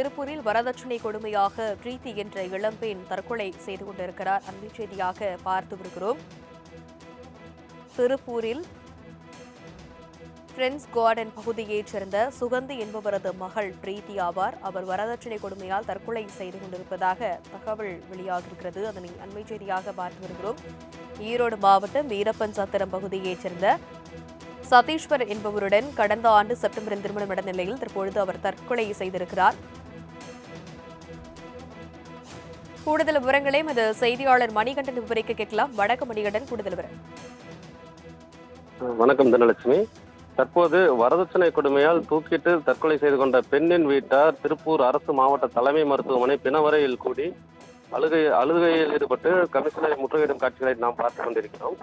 திருப்பூரில் வரதட்சணை கொடுமையாக பிரீத்தி என்ற இளம்பெண் தற்கொலை செய்து கொண்டிருக்கிறார். அண்மை செய்தியாக பார்த்து வருகிறோம். திருப்பூரில் பிரெண்ட்ஸ் கார்டன் பகுதியைச் சேர்ந்த சுகந்தி என்பவரது மகள் பிரீத்தி ஆவார். அவர் வரதட்சணை கொடுமையால் தற்கொலை செய்து கொண்டிருப்பதாக தகவல் வெளியாகியிருக்கிறது. அதனை அண்மை செய்தியாக பார்த்து வருகிறோம். ஈரோடு மாவட்டம் வீரப்பன் சத்திரம் பகுதியைச் சேர்ந்த சதீஸ்வர் என்பவருடன் கடந்த ஆண்டு செப்டம்பரில் திருமணம் நடந்த நிலையில் தற்பொழுது அவர் தற்கொலை செய்திருக்கிறார். கூடுதல் விவரங்களை எமது செய்தியாளர் மணிகண்டன் விவரிக்க கேட்கலாம். வணக்கம் மணிகண்டன் கூடுதல் விவரம். வணக்கம் தனலட்சுமி. தற்போது வரதட்சணை கொடுமையால் தூக்கிட்டு தற்கொலை செய்து கொண்ட பெண்ணின் வீட்டார் திருப்பூர் அரசு மாவட்ட தலைமை மருத்துவமனை பிணவரையில் கூடி அழுகை அழுகையில் ஈடுபட்டு கமிஷனரை முற்றுகையிடும் காட்சிகளை நாம் பார்த்து கொண்டிருக்கிறோம்.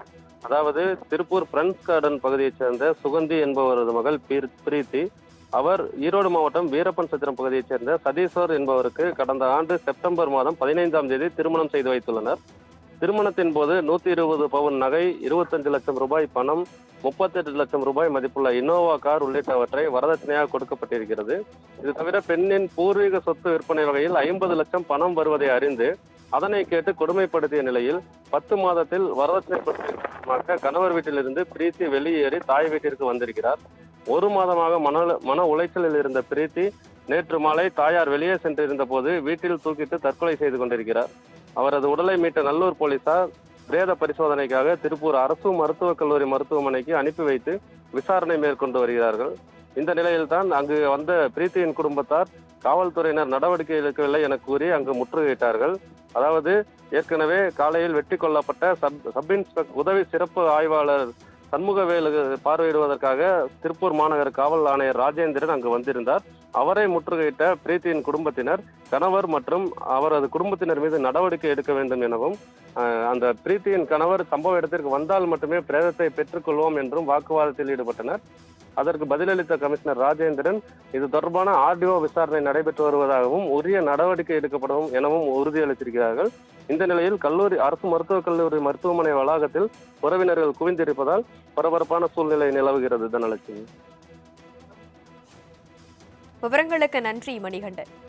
அதாவது திருப்பூர் பிரெண்ட்ஸ் கார்டன் பகுதியைச் சேர்ந்த சுகந்தி என்பவரது மகள் பீர் பிரீத்தி அவர் ஈரோடு மாவட்டம் வீரப்பன் சத்திரம் பகுதியைச் சேர்ந்த சதீஸ்வர் என்பவருக்கு கடந்த ஆண்டு செப்டம்பர் மாதம் பதினைந்தாம் தேதி திருமணம் செய்து வைத்துள்ளனர். திருமணத்தின் போது நூத்தி இருபது பவுன் நகை இருபத்தஞ்சு லட்சம் ரூபாய் பணம் முப்பத்தெட்டு லட்சம் ரூபாய் மதிப்புள்ள இனோவா கார் உள்ளிட்டவற்றை வரதட்சணையாக கொடுக்கப்பட்டிருக்கிறது. இது தவிர பெண்ணின் பூர்வீக சொத்து விற்பனை வகையில் ஐம்பது லட்சம் பணம் வருவதை அறிந்து அதனை கேட்டு கொடுமைப்படுத்திய நிலையில் பத்து மாதத்தில் வரதட்சணை கணவர் வீட்டிலிருந்து பிரீத்தி வெளியேறி தாய் வீட்டிற்கு வந்திருக்கிறார். ஒரு மாதமாக மன மன உளைச்சலில் இருந்த பிரீத்தி நேற்று மாலை தாயார் வெளியே சென்றிருந்த போது வீட்டில் தூக்கிட்டு தற்கொலை செய்து கொண்டிருக்கிறார். அவரது உடலை மீட்ட நல்லூர் போலீசார் பிரேத பரிசோதனைக்காக திருப்பூர் அரசு மருத்துவக் கல்லூரி மருத்துவமனைக்கு அனுப்பி வைத்து விசாரணை மேற்கொண்டு வருகிறார்கள். இந்த நிலையில்தான் அங்கு வந்த பிரீத்தியின் குடும்பத்தார் காவல்துறையினர் நடவடிக்கை எடுக்கவில்லை என கூறி அங்கு முற்றுகையிட்டார்கள். அதாவது ஏற்கனவே காலையில் வெட்டி கொல்லப்பட்ட சப் சப் இன்ஸ்பெக்டர் உதவி சிறப்பு ஆய்வாளர் சண்முகவேலு பார்வையிடுவதற்காக திருப்பூர் மாநகர காவல் ஆணையர் ராஜேந்திரன் அங்கு வந்திருந்தார். அவரை முற்றுகையிட்ட பிரீத்தியின் குடும்பத்தினர் கணவர் மற்றும் அவரது குடும்பத்தினர் மீது நடவடிக்கை எடுக்க வேண்டும் எனவும் அந்த பிரீத்தியின் கணவர் சம்பவ இடத்திற்கு வந்தால் மட்டுமே பிரேதத்தை பெற்றுக்கொள்வோம் என்றும் வாக்குவாதத்தில் ஈடுபட்டனர். அதற்கு பதிலளித்த கமிஷனர் ராஜேந்திரன் இது தொடர்பான ஆர்டிஓ விசாரணை நடைபெற்று வருவதாகவும் உரிய நடவடிக்கை எடுக்கப்படும் எனவும் உறுதியளித்திருக்கிறார்கள். இந்த நிலையில் கல்லூரி அரசு மருத்துவக் கல்லூரி மருத்துவமனை வளாகத்தில் உறவினர்கள் குவிந்திருப்பதால் பரபரப்பான சூழ்நிலை நிலவுகிறது தனலட்சுமி. விவரங்களுக்கு நன்றி மணிகண்டன்.